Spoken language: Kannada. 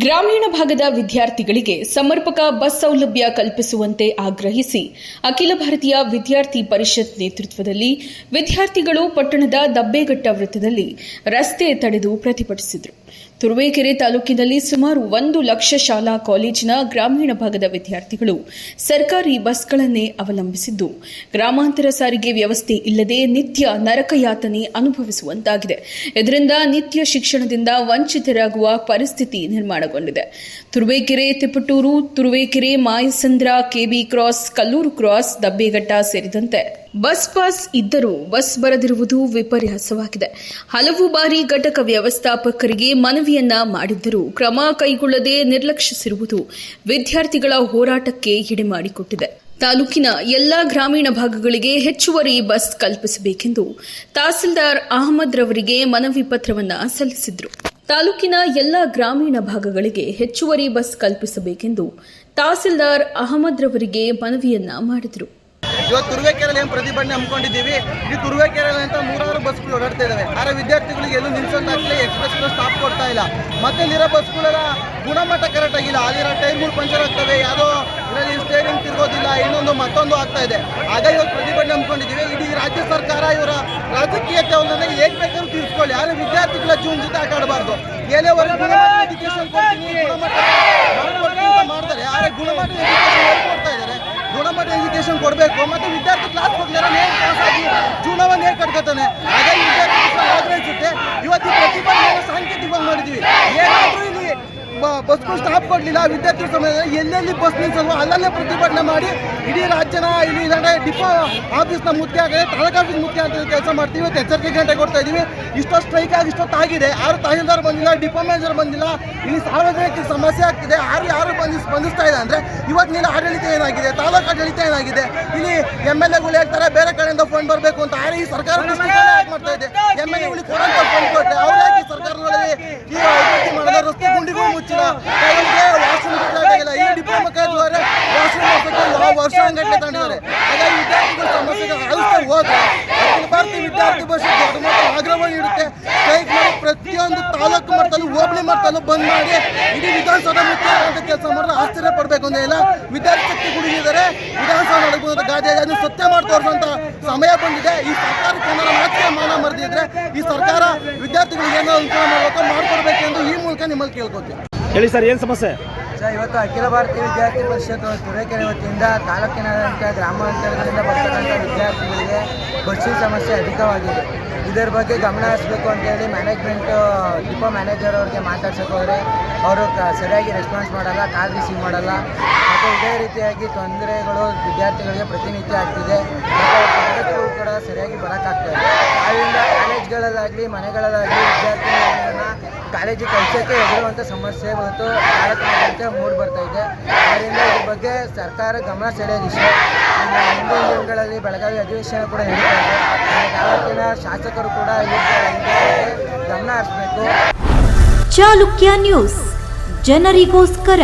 ಗ್ರಾಮೀಣ ಭಾಗದ ವಿದ್ಯಾರ್ಥಿಗಳಿಗೆ ಸಮರ್ಪಕ ಬಸ್ ಸೌಲಭ್ಯ ಕಲ್ಪಿಸುವಂತೆ ಆಗ್ರಹಿಸಿ ಅಖಿಲ ಭಾರತೀಯ ವಿದ್ಯಾರ್ಥಿ ಪರಿಷತ್ ನೇತೃತ್ವದಲ್ಲಿ ವಿದ್ಯಾರ್ಥಿಗಳು ಪಟ್ಟಣದ ದಬ್ಬೇಘಟ್ಟ ವೃತ್ತದಲ್ಲಿ ರಸ್ತೆ ತಡೆದು ಪ್ರತಿಭಟಿಸಿದರು. ತುರುವೇಕೆರೆ ತಾಲೂಕಿನಲ್ಲಿ ಸುಮಾರು ಒಂದು ಲಕ್ಷ ಶಾಲಾ ಕಾಲೇಜಿನ ಗ್ರಾಮೀಣ ಭಾಗದ ವಿದ್ಯಾರ್ಥಿಗಳು ಸರ್ಕಾರಿ ಬಸ್ಗಳನ್ನೇ ಅವಲಂಬಿಸಿದ್ದು. ಗ್ರಾಮಾಂತರ ಸಾರಿಗೆ ವ್ಯವಸ್ಥೆ ಇಲ್ಲದೆ ನಿತ್ಯ ನರಕಯಾತನೆ ಅನುಭವಿಸುವಂತಾಗಿದೆ. ಇದರಿಂದ ನಿತ್ಯ ಶಿಕ್ಷಣದಿಂದ ವಂಚಿತರಾಗುವ ಪರಿಸ್ಥಿತಿ ನಿರ್ಮಾಣಗೊಂಡಿದೆ Turuvekere, Tiptur, Turuvekere, Mayasandra, K B cross, Kallur cross, Dabbeghatta ಸೇರಿದಂತೆ ಬಸ್ ಪಾಸ್ ಇದ್ದರೂ ಬಸ್ ಬರದಿರುವುದು ವಿಪರ್ಯಾಸವಾಗಿದೆ. ಹಲವು ಬಾರಿ ಘಟಕ ವ್ಯವಸ್ಥಾಪಕರಿಗೆ ಮನವಿಯನ್ನ ಮಾಡಿದ್ದರೂ ಕ್ರಮ ಕೈಗೊಳ್ಳದೆ ನಿರ್ಲಕ್ಷಿಸಿರುವುದು ವಿದ್ಯಾರ್ಥಿಗಳ ಹೋರಾಟಕ್ಕೆ ಎಡೆಮಾಡಿಕೊಟ್ಟಿದೆ ತಾಲೂಕಿನ ಎಲ್ಲಾ ಗ್ರಾಮೀಣ ಭಾಗಗಳಿಗೆ ಹೆಚ್ಚುವರಿ ಬಸ್ ಕಲ್ಪಿಸಬೇಕೆಂದು ತಹಸೀಲ್ದಾರ್ ಅಹಮದ್ ರವರಿಗೆ ಮನವಿ ಪತ್ರವನ್ನ ಸಲ್ಲಿಸಿದ್ರು. ತಾಲೂಕಿನ ಎಲ್ಲ ಗ್ರಾಮೀಣ ಭಾಗಗಳಿಗೆ ಹೆಚ್ಚುವರಿ ಬಸ್ ಕಲ್ಪಿಸಬೇಕೆಂದು ತಹಸೀಲ್ದಾರ್ ಅಹಮದ್ ರವರಿಗೆ ಮನವಿಯನ್ನ ಮಾಡಿದರು. ಇವತ್ತು ತುರುವೇಕೆರೆಯಲ್ಲಿ ಏನು ಪ್ರತಿಭಟನೆ ಹಮ್ಮಿಕೊಂಡಿದ್ದೀವಿ? ಈ ತುರುವೇಕೆರೆಯಲ್ಲಿ ಅಂತ ನೂರಾರು ಬಸ್ಗಳು ಓಡಾಡ್ತಾ ಇದಾವೆ. ಆದರೆ ವಿದ್ಯಾರ್ಥಿಗಳಿಗೆ ಎಲ್ಲೂ ನಿಲ್ಸೋದಾಗಲಿ ಎಕ್ಸ್ಪ್ರೆಸ್ ಸ್ಟಾಪ್ ಕೊಡ್ತಾ ಇಲ್ಲ. ಮತ್ತೆ ಇಲ್ಲಿರೋ ಬಸ್ಗಳೆಲ್ಲ ಗುಣಮಟ್ಟ ಕರೆಕ್ಟ್ ಆಗಿಲ್ಲ. ಅಲ್ಲಿರೋ ಟೈರ್ಗಳು ಪಂಚರ್ ಆಗ್ತವೆ. ಯಾವುದೋ ಇದರಲ್ಲಿ ಸ್ಟೇರಿಂಗ್ ತಿರ್ಗೋದಿಲ್ಲ. ಇನ್ನೊಂದು ಮತ್ತೊಂದು ಆಗ್ತಾ ಇದೆ. ಆಗ ಇವತ್ತು ಪ್ರತಿಭಟನೆ ಹಮ್ಮಿಕೊಂಡಿದ್ದೀವಿ. ಇಡೀ ರಾಜ್ಯ ಸರ್ಕಾರ ಇವರ ರಾಜಕೀಯತೆಯನ್ನು ಹೇಗೆ ಬೇಕಾದ್ರೂ ತಿಳ್ಸ್ಕೊಳ್ಳಿ ಆದರೆ ವಿದ್ಯಾರ್ಥಿಗಳ ಜೀವನ ಜೊತೆ ಆಟ ಆಡಬಾರ್ದು ಏನೇವರೆಗೆ ಗುಣಮಟ್ಟ ಗುಣಮಟ್ಟ ಮಾಡ್ತಾರೆ. ಆದರೆ ಗುಣಮಟ್ಟ ಗುಣಮಟ್ಟ ಎಜುಕೇಶನ್ ಕೊಡಬೇಕು. ಮತ್ತೆ ವಿದ್ಯಾರ್ಥಿ ಕ್ಲಾಸ್ ಆಗಿ ಜೀವನವನ್ನು ಹೇಗೆ ಕಟ್ಕೊತಾನೆ? ಅದೇ ವಿದ್ಯಾರ್ಥಿ ಆಗ್ರಹಿಸುತ್ತೆ ಇವತ್ತು ಪ್ರತಿಭಟನೆಯನ್ನು ಸಾಂಕೇತಿಕವಾಗಿ ಮಾಡಿದ್ದೀವಿ ಏನಾದರೂ ಬಸ್ಗಳು ಸ್ಟಾಪ್ ಕೊಡಲಿಲ್ಲ. ವಿದ್ಯಾರ್ಥಿ ಸಮಯದಲ್ಲಿ ಎಲ್ಲೆಲ್ಲಿ ಬಸ್ ನಿಲ್ಸಲ್ವೋ ಅಲ್ಲಲ್ಲೇ ಪ್ರತಿಭಟನೆ ಮಾಡಿ ಇಡೀ ರಾಜ್ಯನ ಇಲ್ಲಿ ಡಿಪೋ ಆಫೀಸ್ನ ಮುಖ್ಯ ಆಗಿದೆ ತಾಲೂಕು ಆಫೀಸ್ ಮುಖ್ಯ ಅಂತ ಕೆಲಸ ಮಾಡ್ತೀವಿ. ಇವತ್ತು ಎಚ್ಚರಿಕೆ ಗಂಟೆ ಕೊಡ್ತಾ ಇದ್ದೀವಿ. ಇಷ್ಟೊತ್ತು ಸ್ಟ್ರೈಕ್ ಆಗಿ ಇಷ್ಟೊತ್ತು ಆಗಿದೆ. ಯಾರು ತಹಸೀಲ್ದಾರ್ ಬಂದಿಲ್ಲ ಡಿಪೋ ಮ್ಯಾನೇಜರ್ ಬಂದಿಲ್ಲ. ಇಲ್ಲಿ ಸಾರ್ವಜನಿಕ ಸಮಸ್ಯೆ ಆಗ್ತಿದೆ. ಯಾರು ಯಾರು ಬಂದು ಸ್ಪಂದಿಸ್ತಾ ಇದೆ ಅಂದರೆ ನೀನು ಆಡಳಿತ ಏನಾಗಿದೆ ತಾಲೂಕು ಆಡಳಿತ ಏನಾಗಿದೆ? ಇಲ್ಲಿ ಎಂ ಎಲ್ ಎಗಳು ಹೇಳ್ತಾರೆ ಬೇರೆ ಕಡೆಯಿಂದ ಫಂಡ್ ಬರಬೇಕು ಅಂತ. ಆದರೆ ಈ ಸರ್ಕಾರ ಮಾಡ್ತಾ ಇದೆ? ಎಂ ಎಲ್ ಎಗಳಿಗೆ ಫಂಡ್ ಕೊಟ್ಟರೆ ಅವ್ರು ಸರ್ಕಾರದಲ್ಲಿ ಈ ಸರ್ಕಾರಗಳಲ್ಲಿ ರಸ್ತೆ ಗುಂಡಿಗಳು ಮುಚ್ಚಿಲ್ಲ ಕೆಲವರಿಗೆ ವಾಶ್ರೂಮ್ ಬೇಕಾಗಿಲ್ಲ ಈ ಡಿಪೋ ಮುಖಾಂತರ ವಾಸನೆ ಮಾಡ್ಸಕ್ಕೆ ಯಾವ ತಗೊಂಡಿದ್ದಾರೆ ಹಾಗಾಗಿ ವಿದ್ಯಾರ್ಥಿಗಳ ಸಮಸ್ಯೆಗೆ ಆಲಿಸ್ತಾ ಹೋದ್ರೆ ಅಖಿಲ ಭಾರತೀಯ ವಿದ್ಯಾರ್ಥಿ ಪರಿಷತ್ ದೊಡ್ಡ ಮಟ್ಟದ ಆಗ್ರಹವನ್ನು ಇರುತ್ತೆ ಸ್ಟ್ರೈಕ್ ಪ್ರತಿಯೊಂದು ತಾಲೂಕು ಮಟ್ಟದಲ್ಲೂ, ಹೋಬಳಿ ಮಟ್ಟದಲ್ಲೂ ಬಂದ್ ಮಾಡಿ ಇಡೀ ವಿಧಾನಸೌಧ ಮುಖ್ಯ ಅಂತ ಕೆಲಸ ಮಾಡಿದ್ರೆ ಆಶ್ಚರ್ಯ ಪಡಬೇಕು ಅಂತ ಇಲ್ಲ. ವಿದ್ಯಾರ್ಥಿ ಕುಡಿದಿದ್ದಾರೆ ವಿಧಾನಸೌಧ ನಡಬಹುದು ಗಾದೆ ಅದನ್ನು ಸತ್ಯ ಮಾಡಿ ತೋರಿಸುವಂತ ಸಮಯ ಬಂದಿದೆ. ಈ ಸರ್ಕಾರ ಕನ್ನಡ ಮಾತ್ರ ಮಾನ ಮರೆದಿದ್ರೆ ಈ ಸರ್ಕಾರ ವಿದ್ಯಾರ್ಥಿಗಳಿಗೆ ಏನೋ ಅನುಕೂಲ ಮಾಡಬೇಕು ಮಾಡ್ಕೊಡ್ಬೇಕೆಂದು ಈ ಮೂಲಕ ನಿಮ್ಮಲ್ಲಿ ಕೇಳ್ಕೊತೀವಿ ಹೇಳಿ ಸರ್, ಏನು ಸಮಸ್ಯೆ? ಸರ್, ಇವತ್ತು ಅಖಿಲ ಭಾರತೀಯ ವಿದ್ಯಾರ್ಥಿ ಪರಿಷತ್ ತುರೇಕೆರೆ ವತಿಯಿಂದ ತಾಲೂಕಿನಾದ್ಯಂತ ಗ್ರಾಮಾಂತರಗಳಿಂದ ಬರ್ತಕ್ಕಂಥ ವಿದ್ಯಾರ್ಥಿಗಳಿಗೆ ಬಸ್ಸಿನ ಸಮಸ್ಯೆ ಅಧಿಕವಾಗಿದೆ. ಇದರ ಬಗ್ಗೆ ಗಮನ ಹರಿಸಬೇಕು ಅಂತೇಳಿ ಮ್ಯಾನೇಜ್ಮೆಂಟ್ ಡಿಪೋ ಮ್ಯಾನೇಜರ್ ಅವ್ರಿಗೆ ಮಾತಾಡ್ಸೋಕೆ ಹೋದರೆ ಅವರು ಸರಿಯಾಗಿ ರೆಸ್ಪಾನ್ಸ್ ಮಾಡಲ್ಲ ಕಾಲ್ ರಿಸೀವ್ ಮಾಡಲ್ಲ. ಮತ್ತು ಇದೇ ರೀತಿಯಾಗಿ ತೊಂದರೆಗಳು ವಿದ್ಯಾರ್ಥಿಗಳಿಗೆ ಪ್ರತಿನಿತ್ಯ ಆಗ್ತಿದೆ. ಮತ್ತು ಕೂಡ ಸರಿಯಾಗಿ ಬರೋಕ್ಕಾಗ್ತಾ ಇಲ್ಲ ಆದ್ದರಿಂದ ಕಾಲೇಜ್ಗಳಲ್ಲಾಗಲಿ ಮನೆಗಳಲ್ಲಾಗಲಿ ವಿದ್ಯಾರ್ಥಿಗಳನ್ನ ಕಾಲೇಜಿಗೆ ಕಲಿಸೋಕ್ಕೆ ಎದುರುವಂಥ ಸಮಸ್ಯೆ ಮತ್ತು ಕಾರ್ಯಕ್ರಮದಂತೆ ಮೂಡ್ ಬರ್ತಾ ಇದೆ. ಆದ್ದರಿಂದ ಇದ್ರ ಬಗ್ಗೆ ಸರ್ಕಾರ ಗಮನ ಸೆಳೆಯೋದು ಮುಂದಿನ ದಿನಗಳಲ್ಲಿ ಬೆಳಗಾವಿ ಅಧಿವೇಶನ ಕೂಡ ನಡೀತಾ ಇದೆ. ತಾಲೂಕಿನ ಶಾಸಕರು ಕೂಡ ಗಮನ ಹರಿಸಬೇಕು. ಚಾಲುಕ್ಯ ನ್ಯೂಸ್. ಜನರಿಗೋಸ್ಕರ.